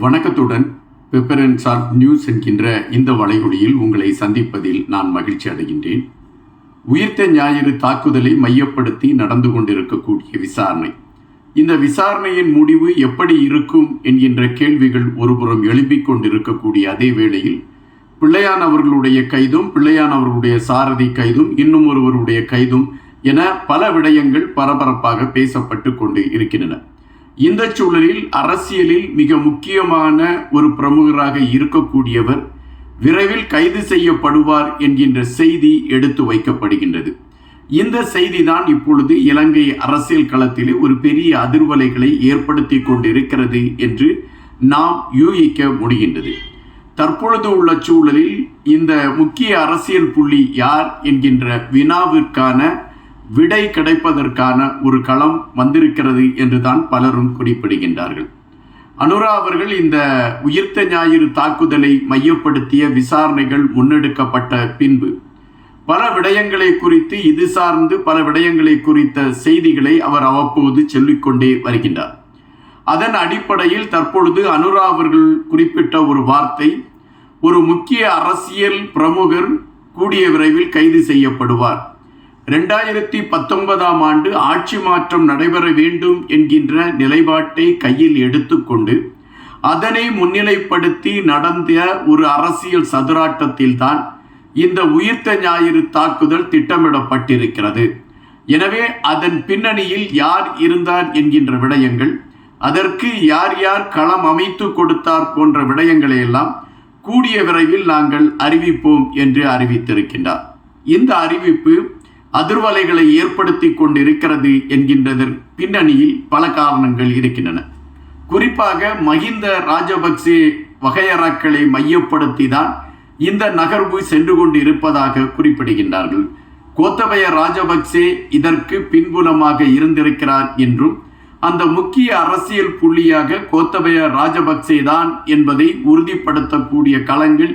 வணக்கத்துடன் பெப்பரன்ஸ் of news என்கின்ற இந்த வளைகுடியில் உங்களை சந்திப்பதில் நான் மகிழ்ச்சி அடைகின்றேன். உயிர்த்த ஞாயிறு தாக்குதலை மையப்படுத்தி நடந்து கொண்டிருக்கக்கூடிய விசாரணை. இந்த விசாரணையின் முடிவு எப்படி இருக்கும் என்கின்ற கேள்விகள் ஒருபுறம் எழுப்பிக் கொண்டிருக்கக்கூடிய அதே வேளையில் பிள்ளையான் அவர்களுடைய கைதும் பிள்ளையான் அவர்களுடைய சாரதி கைதும் இன்னும் ஒருவருடைய கைதும் என பல விடயங்கள் பரபரப்பாக பேசப்பட்டு கொண்டு இருக்கின்றன. இந்த சூழலில் அரசியலில் மிக முக்கியமான ஒரு பிரமுகராக இருக்கக்கூடியவர் விரைவில் கைது செய்யப்படுவார் என்கின்ற செய்தி எடுத்து வைக்கப்படுகின்றது. இந்த செய்தி தான் இப்பொழுது இலங்கை அரசியல் களத்திலே ஒரு பெரிய அதிர்வலைகளை ஏற்படுத்தி கொண்டிருக்கிறது என்று நாம் யூகிக்க முடிகின்றது. தற்பொழுது உள்ள சூழலில் இந்த முக்கிய அரசியல் புள்ளி யார் என்கின்ற வினாவிற்கான விடை கிடைப்பதற்கான ஒரு களம் வந்திருக்கிறது என்று தான் பலரும் குறிப்பிடுகின்றார்கள். அனுரா அவர்கள் இந்த உயிர்த்த ஞாயிறு தாக்குதலை மையப்படுத்திய விசாரணைகள் முன்னெடுக்கப்பட்ட பின்பு பல விடயங்களை குறித்து இது சார்ந்து பல விடயங்களை குறித்த செய்திகளை அவர் அவ்வப்போது சொல்லிக்கொண்டே வருகின்றார். அதன் அடிப்படையில் தற்பொழுது அனுரா அவர்கள் குறிப்பிட்ட ஒரு வார்த்தை ஒரு முக்கிய அரசியல் பிரமுகர் கூடிய விரைவில் கைது செய்யப்படுவார். ரெண்டாயிரத்தி பத்தொன்பதாம் ஆண்டு ஆட்சி மாற்றம் நடைபெற வேண்டும் என்கின்ற நிலைப்பாட்டை கையில் எடுத்துக்கொண்டு அதனை முன்னிலைப்படுத்தி நடந்த ஒரு அரசியல் சதுராட்டத்தில்தான் இந்த உயிர்த்த ஞாயிறு தாக்குதல் திட்டமிடப்பட்டிருக்கிறது. எனவே அதன் பின்னணியில் யார் இருந்தார் என்கின்ற விடயங்கள் அதற்கு யார் யார் களம் அமைத்து கொடுத்தார் போன்ற விடயங்களை எல்லாம் கூடிய விரைவில் நாங்கள் அறிவிப்போம் என்று அறிவித்திருக்கின்றார். இந்த அறிவிப்பு அதிர்வலைகளை ஏற்படுத்தி கொண்டிருக்கிறது என்கின்றதன் பின்னணியில் பல காரணங்கள் இருக்கின்றன. குறிப்பாக மஹிந்த ராஜபக்சே வகையறாக்களை மையப்படுத்தி தான் இந்த நகர்வு சென்று கொண்டு இருப்பதாக குறிப்பிடுகின்றார்கள். கோத்தபய ராஜபக்சே இதற்கு பின்புலமாக இருந்திருக்கிறார் என்றும் அந்த முக்கிய அரசியல் புள்ளியாக கோத்தபய ராஜபக்சே தான் என்பதை உறுதிப்படுத்தக்கூடிய களங்கள்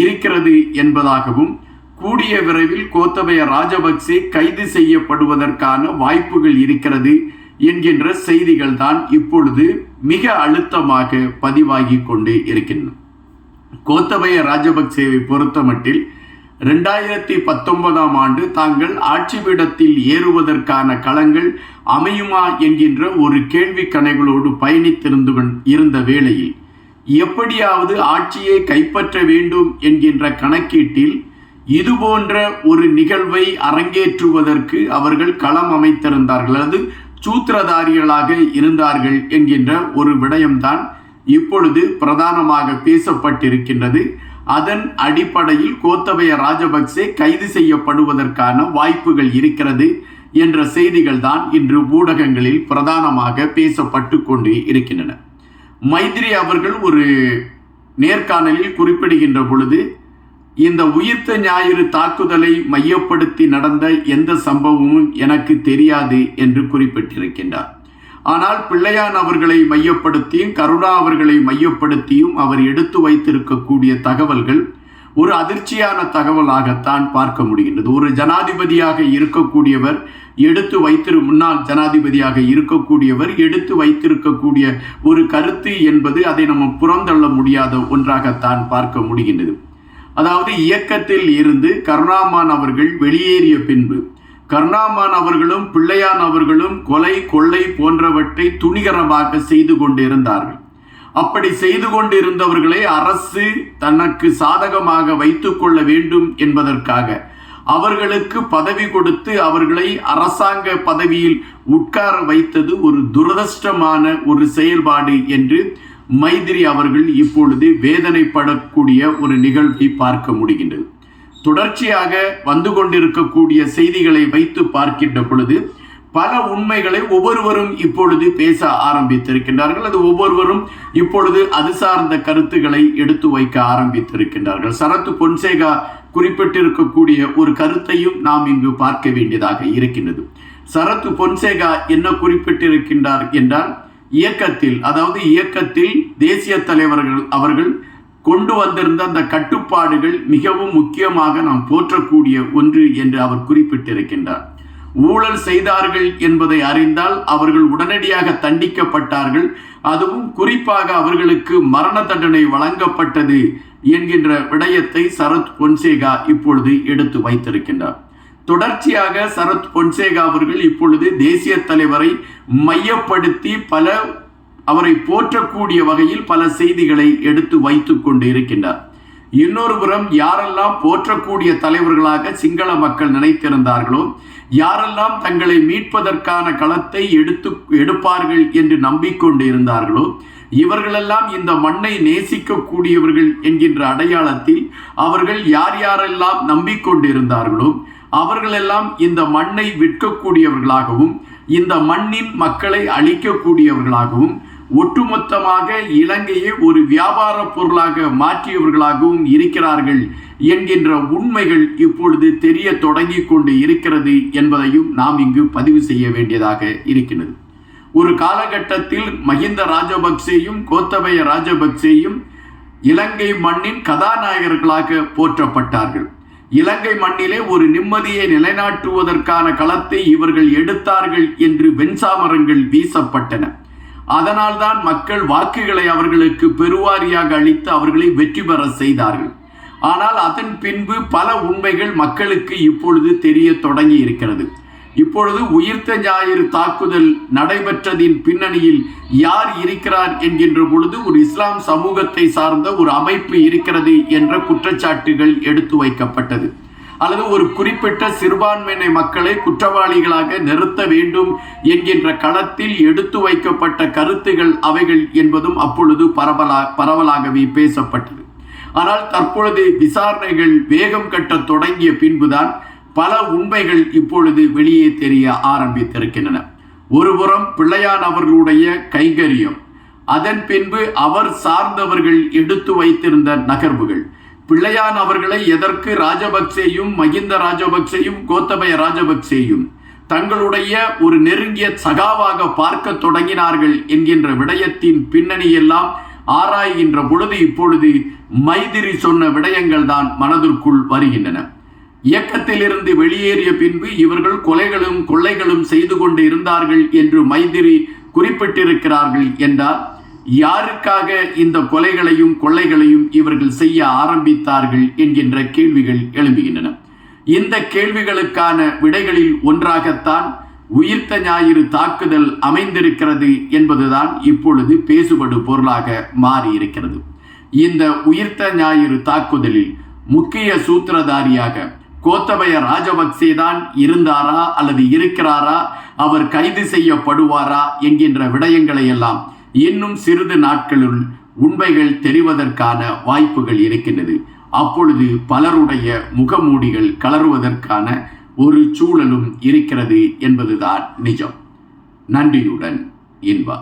இருக்கிறது என்பதாகவும் கூடிய விரைவில் கோத்தபய ராஜபக்சே கைது செய்யப்படுவதற்கான வாய்ப்புகள் இருக்கிறது என்கின்ற செய்திகள் தான் இப்பொழுது மிக அழுத்தமாக பதிவாகி கொண்டு இருக்கின்றன. கோத்தபய ராஜபக்சேவை பொறுத்தமட்டில் ரெண்டாயிரத்தி பத்தொன்பதாம் ஆண்டு தாங்கள் ஆட்சி பீடத்தில் ஏறுவதற்கான களங்கள் அமையுமா என்கின்ற ஒரு கேள்வி கணைகளோடு பயணித்திருந்து இருந்த வேளையில் எப்படியாவது ஆட்சியை கைப்பற்ற வேண்டும் என்கின்ற கணக்கீட்டில் இது போன்ற ஒரு நிகழ்வை அரங்கேற்றுவதற்கு அவர்கள் களம் அமைத்திருந்தார்கள். அது சூத்திரதாரிகளாக இருந்தார்கள் என்கின்ற ஒரு விடயம்தான் இப்பொழுது பிரதானமாக பேசப்பட்டிருக்கின்றது. அதன் அடிப்படையில் கோத்தபய ராஜபக்சே கைது செய்யப்படுவதற்கான வாய்ப்புகள் இருக்கிறது என்ற செய்திகள் தான் இன்று ஊடகங்களில் பிரதானமாக பேசப்பட்டு கொண்டு இருக்கின்றன. மைத்ரி அவர்கள் ஒரு நேர்காணலில் குறிப்பிடுகின்ற பொழுது இந்த உயிர்த்த ஞாயிறு தாக்குதலை மையப்படுத்தி நடந்த எந்த சம்பவமும் எனக்கு தெரியாது என்று குறிப்பிட்டிருக்கின்றார். ஆனால் பிள்ளையான் அவர்களை மையப்படுத்தியும் கருணா அவர்களை மையப்படுத்தியும் அவர் எடுத்து வைத்திருக்கக்கூடிய தகவல்கள் ஒரு அதிர்ச்சியான தகவலாகத்தான் பார்க்க முடிகின்றது. ஒரு ஜனாதிபதியாக இருக்கக்கூடியவர் எடுத்து வைத்திரு முன்னாள் ஜனாதிபதியாக இருக்கக்கூடியவர் எடுத்து வைத்திருக்கக்கூடிய ஒரு கருத்து என்பது அதை நம்ம புறந்தள்ள முடியாத ஒன்றாகத்தான் பார்க்க முடிகின்றது. அதாவது இயக்கத்தில் இருந்து கருணாமான் அவர்கள் வெளியேறிய பின்பு கருணாமான் அவர்களும் பிள்ளையான் அவர்களும் கொலை கொள்ளை போன்றவற்றை துணிகரமாக செய்து கொண்டிருந்தார்கள். அப்படி செய்து கொண்டிருந்தவர்களை அரசு தனக்கு சாதகமாக வைத்துக் கொள்ள வேண்டும் என்பதற்காக அவர்களுக்கு பதவி கொடுத்து அவர்களை அரசாங்க பதவியில் உட்கார வைத்தது ஒரு துரதிருஷ்டமான ஒரு செயல்பாடு என்று மைத்திரி அவர்கள் இப்பொழுது வேதனைப்படக்கூடிய ஒரு நிகழ்வை பார்க்க முடிகின்றது. தொடர்ச்சியாக வந்து கொண்டிருக்கக்கூடிய செய்திகளை வைத்து பார்க்கின்ற பொழுது பல உண்மைகளை ஒவ்வொருவரும் இப்பொழுது பேச ஆரம்பித்திருக்கின்றார்கள். அது ஒவ்வொருவரும் இப்பொழுது அது சார்ந்த கருத்துக்களை எடுத்து வைக்க ஆரம்பித்திருக்கின்றார்கள். சரத்து பொன்சேகா குறிப்பிட்டிருக்கக்கூடிய ஒரு கருத்தையும் நாம் இங்கு பார்க்க வேண்டியதாக இருக்கின்றது. சரத்து பொன்சேகா என்ன குறிப்பிட்டிருக்கின்றார் என்றால் இயக்கத்தில் அதாவது இயக்கத்தில் தேசிய தலைவர்கள் அவர்கள் கொண்டு வந்திருந்த அந்த கட்டுப்பாடுகள் மிகவும் முக்கியமாக நாம் போற்றக்கூடிய ஒன்று என்று அவர் குறிப்பிட்டிருக்கின்றார். ஊழல் செய்தார்கள் என்பதை அறிந்தால் அவர்கள் உடனடியாக தண்டிக்கப்பட்டார்கள். அதுவும் குறிப்பாக அவர்களுக்கு மரண தண்டனை வழங்கப்பட்டது என்கின்ற விடயத்தை சரத் பொன்சேகா இப்பொழுது எடுத்து வைத்திருக்கின்றார். தொடர்ச்சியாக சரத் பொன்சேகா அவர்கள் இப்பொழுது தேசிய தலைவரை மையப்படுத்தி பல அவரை போற்றக்கூடிய வகையில் பல செய்திகளை எடுத்து வைத்து கொண்டு இருக்கின்றார் இன்னொரு புறம் யாரெல்லாம் போற்றக்கூடிய தலைவர்களாக சிங்கள மக்கள் நினைத்திருந்தார்களோ யாரெல்லாம் தங்களை மீட்பதற்கான களத்தை எடுத்து எடுப்பார்கள் என்று நம்பிக்கொண்டு இருந்தார்களோ இவர்களெல்லாம் இந்த மண்ணை நேசிக்கக்கூடியவர்கள் என்கின்ற அடையாளத்தில் அவர்கள் யார் யாரெல்லாம் நம்பிக்கொண்டு இருந்தார்களோ அவர்களெல்லாம் இந்த மண்ணை விற்கக்கூடியவர்களாகவும் இந்த மண்ணின் மக்களை அழிக்கக்கூடியவர்களாகவும் ஒட்டுமொத்தமாக இலங்கையை ஒரு வியாபார பொருளாக மாற்றியவர்களாகவும் இருக்கிறார்கள் என்கின்ற உண்மைகள் இப்பொழுது தெரிய தொடங்கி கொண்டு இருக்கிறது என்பதையும் நாம் இங்கு பதிவு செய்ய வேண்டியதாக இருக்கிறது ஒரு காலகட்டத்தில் மஹிந்த ராஜபக்சேயும் கோத்தபய ராஜபக்சேயும் இலங்கை மண்ணின் கதாநாயகர்களாக போற்றப்பட்டார்கள். இலங்கை மண்ணிலே ஒரு நிம்மதியை நிலைநாட்டுவதற்கான களத்தை இவர்கள் எடுத்தார்கள் என்று வெண்சாமரங்கள் வீசப்பட்டன. அதனால்தான் மக்கள் வாக்குகளை அவர்களுக்கு பெருவாரியாக அளித்து அவர்களை வெற்றி பெற செய்தார்கள். ஆனால் அதன் பின்பு பல உண்மைகள் மக்களுக்கு இப்பொழுது தெரிய தொடங்கி இருக்கிறது. இப்பொழுது உயிர்த்த ஞாயிறு தாக்குதல் நடைபெற்றதின் பின்னணியில் யார் இருக்கிறார் என்கின்ற பொழுது ஒரு இஸ்லாம் சமூகத்தை சார்ந்த ஒரு அமைப்பு இருக்கிறது என்ற குற்றச்சாட்டுகள் எடுத்து வைக்கப்பட்டது. அல்லது ஒரு குறிப்பிட்ட சிறுபான்மையினை மக்களை குற்றவாளிகளாக நிறுத்த வேண்டும் என்கின்ற களத்தில் எடுத்து வைக்கப்பட்ட கருத்துகள் அவைகள் என்பதும் அப்பொழுது பரவலா பரவலாகவே பேசப்பட்டது. ஆனால் தற்பொழுது விசாரணைகள் வேகம் கட்ட தொடங்கிய பின்புதான் பல உண்மைகள் இப்பொழுது வெளியே தெரிய ஆரம்பித்திருக்கின்றன. ஒருபுறம் பிள்ளையான் அவர்களுடைய கைங்கரியம் அதன் பின்பு அவர் சார்ந்தவர்கள் எடுத்து வைத்திருந்த நகர்வுகள். பிள்ளையான் அவர்களை எதற்கு ராஜபக்சேயும் மகிந்த ராஜபக்சேயும் கோத்தபய ராஜபக்சேயும் தங்களுடைய ஒரு நெருங்கிய சகாவாக பார்க்க தொடங்கினார்கள் என்கின்ற விடயத்தின் பின்னணியெல்லாம் ஆராய்கின்ற பொழுது இப்பொழுது மைதிரி சொன்ன விடயங்கள் தான் மனதிற்குள் வருகின்றன. இயக்கத்திலிருந்து வெளியேறிய பின்பு இவர்கள் கொலைகளும் கொள்ளைகளும் செய்து கொண்டு இருந்தார்கள் என்று மைதிரி குறிப்பிட்டிருக்கிறார்கள் என்றால் யாருக்காக இந்த கொலைகளையும் கொள்ளைகளையும் இவர்கள் செய்ய ஆரம்பித்தார்கள் என்கின்ற கேள்விகள் எழும்புகின்றன. இந்த கேள்விகளுக்கான விடைகளில் ஒன்றாகத்தான் உயிர்த்த ஞாயிறு தாக்குதல் அமைந்திருக்கிறது என்பதுதான் இப்பொழுது பேசுபடு பொருளாக மாறியிருக்கிறது. இந்த உயிர்த்த ஞாயிறு தாக்குதலில் முக்கிய சூத்திரதாரியாக கோத்தபய ராஜபக்சே தான் இருந்தாரா அல்லது இருக்கிறாரா? அவர் கைது செய்யப்படுவாரா? என்கின்ற விடயங்களை எல்லாம் இன்னும் சிறிது நாட்களுள் உண்மைகள் தெரிவதற்கான வாய்ப்புகள் இருக்கின்றது. அப்பொழுது பலருடைய முகமூடிகள் கலருவதற்கான ஒரு சூழலும் இருக்கிறது என்பதுதான் நிஜம். நன்றியுடன் இன்பா